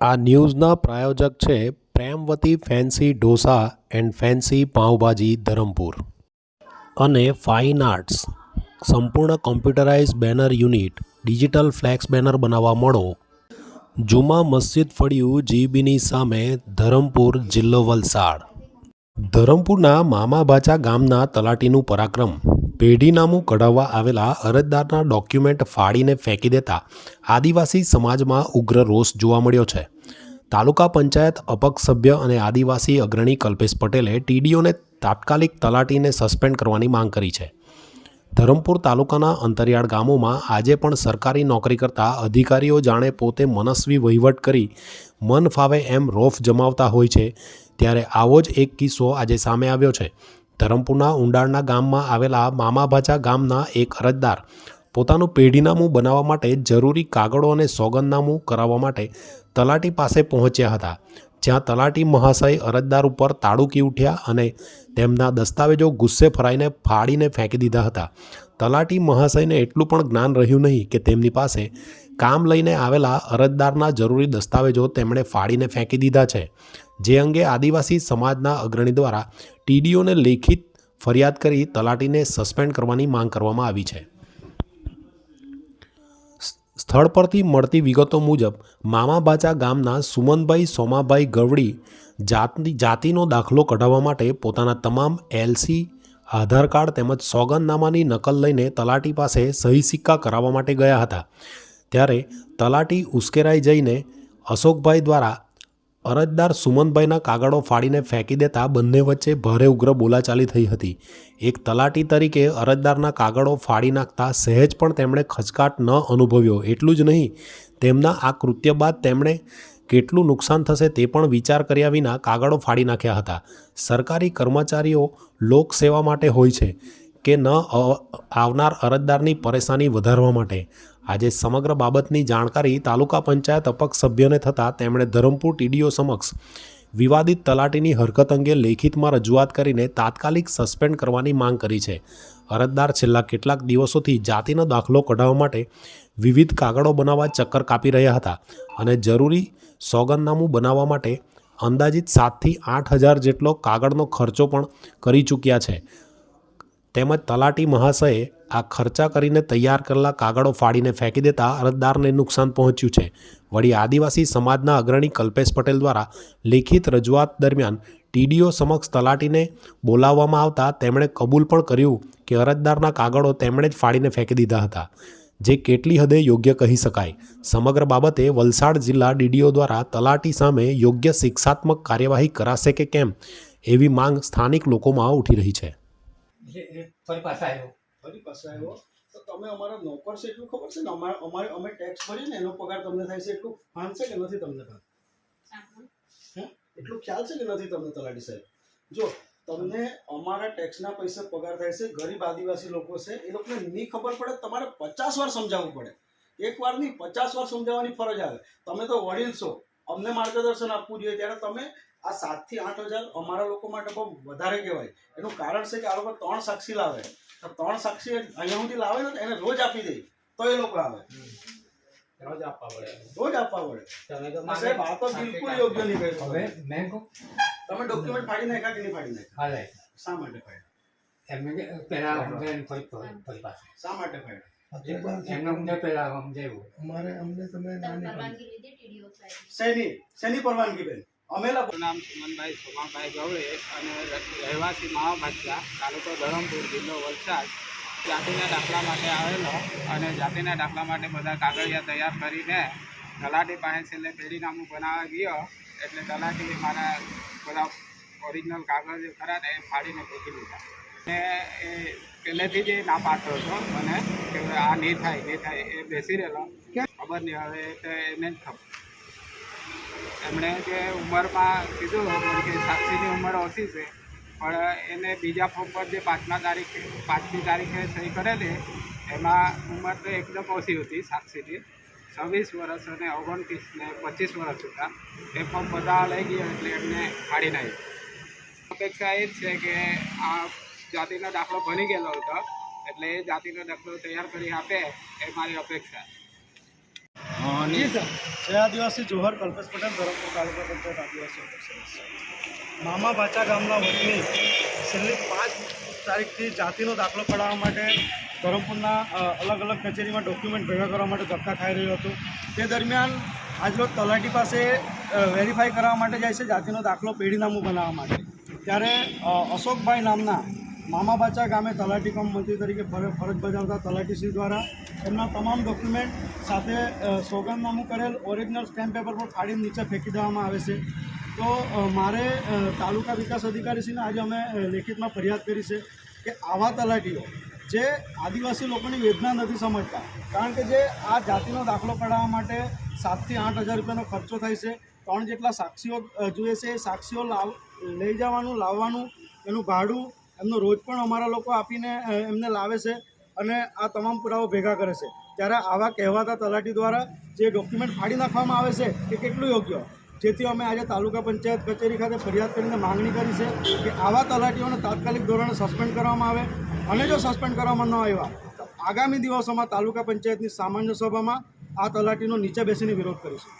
આ ન્યૂઝના પ્રાયોજક છે Premvati fancy dosa and fancy pav bhaji Dharampur. અને ફાઇન આર્ટ્સ. સંપૂર્ણ computerise banner unit, digital flex banner બનાવવા મળો. જુમા મસ્જિદ ફળિયું જીબીની સામે ધરમપુર જિલ્લો વલસાડ. ધરમપુરના મામાબાચા ગામના તલાટીનું પરાક્રમ. પેઢીનામું કઢાવવા આવેલા અરજદારના ડોક્યુમેન્ટ ફાડીને ફેંકી દેતા આદિવાસી સમાજમાં ઉગ્ર રોષ જોવા મળ્યો છે. તાલુકા પંચાયત, અપક્ષ સભ્ય અને આદિવાસી અગ્રણી કલ્પેશ પટેલે ટીડીઓને તાત્કાલિક તલાટીને સસ્પેન્ડ કરવાની માંગ કરી છે. ધરમપુર તાલુકાના અંતરિયાળ ગામોમાં આજે પણ સરકારી નોકરી કરતા અધિકારીઓ જાણે પોતે મનસ્વી વહીવટ કરી મન ફાવે એમ રોફ જમાવતા હોય છે, ત્યારે આવો જ એક કિસ્સો આજે સામે આવ્યો છે. ધરમપુરના ઊંડાણના ગામમાં આવેલા મામાભાચા ગામના એક અરજદાર પોતાનું પેઢીનામું બનાવવા માટે જરૂરી કાગળો અને સોગંદનામું કરાવવા માટે તલાટી પાસે પહોંચ્યા હતા, જ્યાં તલાટી મહાશય અરજદાર ઉપર તાળુકી ઉઠ્યા અને તેમના દસ્તાવેજો ગુસ્સે ફરાઈને ફાડીને ફેંકી દીધા હતા. તલાટી મહાશયને એટલું પણ જ્ઞાન રહ્યું નહીં કે તેમની પાસે કામ લઈને આવેલા અરજદારના જરૂરી દસ્તાવેજો તેમણે ફાડીને ફેંકી દીધા છે. જે અંગે આદિવાસી સમાજના અગ્રણી દ્વારા ટીડીઓને લેખિત ફરિયાદ કરી તલાટીને સસ્પેન્ડ કરવાની માંગ કરવામાં આવી છે. સ્થળ પરથી મળતી વિગતો મુજબ, મામાબાચા ગામના સુમનભાઈ, સોમાભાઈ ગવડી જાતની, જાતિનો દાખલો કઢાવવા માટે પોતાના તમામ એલસી, આધાર કાર્ડ તેમજ સોગંદનામાની નકલ લઈને તલાટી પાસે સહી સિક્કા કરાવવા માટે ગયા હતા. ત્યારે તલાટી ઉશ્કેરાઈ જઈને અશોકભાઈ દ્વારા અરજદાર સુમનભાઈના કાગળો ફાડીને ફેંકી દેતા બંને વચ્ચે ભારે ઉગ્ર બોલાચાલી થઈ હતી. એક તલાટી તરીકે અરજદારના કાગળો ફાડી નાખતા સહેજ પણ તેમણે ખચકાટ ન અનુભવ્યો. એટલું જ નહીં, તેમના આ કૃત્ય બાદ તેમણે કેટલું નુકસાન થશે તે પણ વિચાર કર્યા વિના કાગળો ફાડી નાખ્યા હતા. સરકારી કર્મચારીઓ લોકસેવા માટે હોય છે. કે ન આવનાર અરજદારની પરેશાની વધારવા માટે. આજે સમગ્ર બાબતની જાણકારી તાલુકા પંચાયત અપક્ષ સભ્યને થતાં તેમણે ધરમપુર ટીડીઓ સમક્ષ વિવાદિત તલાટીની હરકત અંગે લેખિતમાં રજૂઆત કરીને તાત્કાલિક સસ્પેન્ડ કરવાની માંગ કરી છે. અરજદાર છેલ્લા કેટલાક દિવસોથી જાતિનો દાખલો કઢાવવા માટે વિવિધ કાગળો બનાવવા ચક્કર કાપી રહ્યા હતા અને જરૂરી સોગંદનામું બનાવવા માટે અંદાજિત સાતથી આઠ હજાર જેટલો કાગળનો ખર્ચો પણ કરી ચૂક્યા છે. તેમજ તલાટી મહાશયે આ ખર્ચા કરીને તૈયાર કરેલા કાગળો ફાડીને ફેંકી દેતા અરજદારને નુકસાન પહોંચ્યું છે. વળી આદિવાસી સમાજના અગ્રણી કલ્પેશ પટેલ દ્વારા લેખિત રજૂઆત દરમિયાન ટીડીઓ સમક્ષ તલાટીને બોલાવવામાં આવતા તેમણે કબૂલ પણ કર્યું કે અરજદારના કાગળો તેમણે જ ફાડીને ફેંકી દીધા હતા. જે કેટલી હદે યોગ્ય કહી શકાય. સમગ્ર બાબતે વલસાડ જિલ્લા ડીડીઓ દ્વારા તલાટી સામે યોગ્ય શિક્ષાત્મક કાર્યવાહી કરાશે કે કેમ એવી માંગ સ્થાનિક લોકોમાં ઉઠી રહી છે. ફરી પાછા આવ્યો. ફરી પાછા આવ્યો. તો તમે અમારા નોકર છે એટલું ખબર છે ને? અમારે અમારે, અમે ટેક્સ ભરીએ ને, એનો પગાર તમને થાય છે એટલું ભાન છે કે નથી તમને ભાન? એટલું ખ્યાલ છે કે નથી તમને તલાટી સાહેબ? જો, તમને અમારા ટેક્સના પૈસે પગાર થાય છે, ગરીબ આદિવાસી લોકો છે, એ લોકોને નહીં ખબર પડે, તમારે પચાસ વાર સમજાવવું પડે. એક વાર નહીં પચાસ વાર સમજાવવાની ફરજ આવે. તમે તો વડીલ છો. અમને માર્ગદર્શન આપવું જોઈએ, ત્યારે તમે આ સાતથી આઠ હજાર અમારા લોકો માટે બહુ વધારે કહેવાય. એનું કારણ છે કે આ લોકો ત્રણ સાક્ષી લાવે. તો ત્રણ સાક્ષી અહીંયા સુધી લાવે ને એને રોજ આપી દે. તો એ લોકો આવે. રોજ આપવા પડે. રોજ આપવા પડે. તમે તો સાહેબ આ તો બિલકુલ યોગ્ય નહીં કર્યું હવે મેં કહું. તમે ડોક્યુમેન્ટ ફાડી નાખ્યા કે નહીં ફાડી નાખ્યા? હાલે શા માટે ફાડ્યા? એમને કે પહેલા સમજાવીને ફરી પાછા શા માટે ફાડ્યા? પરવાનગી બેન? અમે લોકો નામ સુમનભાઈ સોમાભાઈ ગવડે અને રહેવાસી મહાભાજ્યા તાલુકો ધરમપુર, જિલ્લો વલસાડ. જાતિના દાખલા માટે આવેલો અને જાતિના દાખલા માટે બધા કાગળિયા તૈયાર કરીને તલાટી પાસે છેલ્લે પેઢીનામું બનાવવા ગયો. એટલે તલાટી મારા બધા ઓરિજિનલ કાગળ જે ખરા ને એ ફાડીને ફેંકી દીધા. ને એ પહેલેથી જ એ ના પાડતો હતો મને કે આ નહીં થાય નહીં થાય એ બેસી રહેલો. ખબર નહીં હવે તો એને જ ખબર. એમણે જે ઉંમરમાં કીધું કે સાક્ષીની ઉંમર ઓછી છે, પણ એને બીજા ફોર્મ પર જે પાંચમા તારીખે, પાંચમી તારીખે સહી કરેલી, એમાં ઉંમર તો એકદમ ઓછી હતી સાક્ષીની. છવ્વીસ વર્ષ અને ઓગણત્રીસ ને પચીસ વર્ષ હતા. એ ફોર્મ બધા લઈ ગયો એટલે એમને ફાડી નાખ્યું. અપેક્ષા એ જ છે કે આ જાતિનો દાખલો ભણી ગયેલો હતો, એટલે એ જાતિનો દાખલો તૈયાર કરી આપે એ મારી અપેક્ષા. જય આદિવાસી જોહર કલ્પેશ પટેલ, ધરમપુર તાલુકા પંચાયત આદિવાસી. મામા ભાચા ગામના વતની છેલ્લી પાંચ તારીખથી જાતિનો દાખલો કઢાવવા માટે ધરમપુરના અલગ અલગ કચેરીમાં ડોક્યુમેન્ટ ભેગા કરવા માટે ધક્કા ખાઈ રહ્યો હતો. તે દરમિયાન આજરોજ તલાટી પાસે વેરીફાઈ કરવા માટે જાય છે જાતિનો દાખલો પેઢીનામું બનાવવા માટે. ત્યારે અશોકભાઈ નામના મામા બાચા ગામે તલાટી કમ મંત્રી તરીકે ફરજ બજાવતા તલાટીશ્રી દ્વારા એમના તમામ ડોક્યુમેન્ટ સાથે સોગંદનામું કરેલ ઓરિજિનલ સ્ટેમ્પ પેપર પર ફાડીને નીચે ફેંકી દેવામાં આવે છે. તો મારે તાલુકા વિકાસ અધિકારીશ્રીને આજે અમે લેખિતમાં ફરિયાદ કરી છે કે આવા તલાટીઓ જે આદિવાસી લોકોની વેદના નથી સમજતા, કારણ કે જે આ જાતિનો દાખલો કઢાવવા માટે સાતથી આઠ હજાર રૂપિયાનો ખર્ચો થાય છે, ત્રણ જેટલા સાક્ષીઓ જોઈએ છે એ સાક્ષીઓ લાવ લઈ જવાનું, લાવવાનું, એનું ભાડું એમનો રોજ પણ અમારા લોકો આપીને એમને લાવે છે અને આ તમામ પુરાવો ભેગા કરે છે. ત્યારે આવા કહેવાતા તલાટી દ્વારા જે ડોક્યુમેન્ટ ફાડી નાખવામાં આવે છે, એ કેટલું યોગ્ય? જેથી અમે આજે તાલુકા પંચાયત કચેરી ખાતે ફરિયાદ કરીને માંગણી કરી છે કે આવા તલાટીઓને તાત્કાલિક ધોરણે સસ્પેન્ડ કરવામાં આવે અને જો સસ્પેન્ડ કરવામાં ન આવ્યા આગામી દિવસોમાં તાલુકા પંચાયતની સામાન્ય સભામાં આ તલાટીનો નીચે બેસીને વિરોધ કરીશું.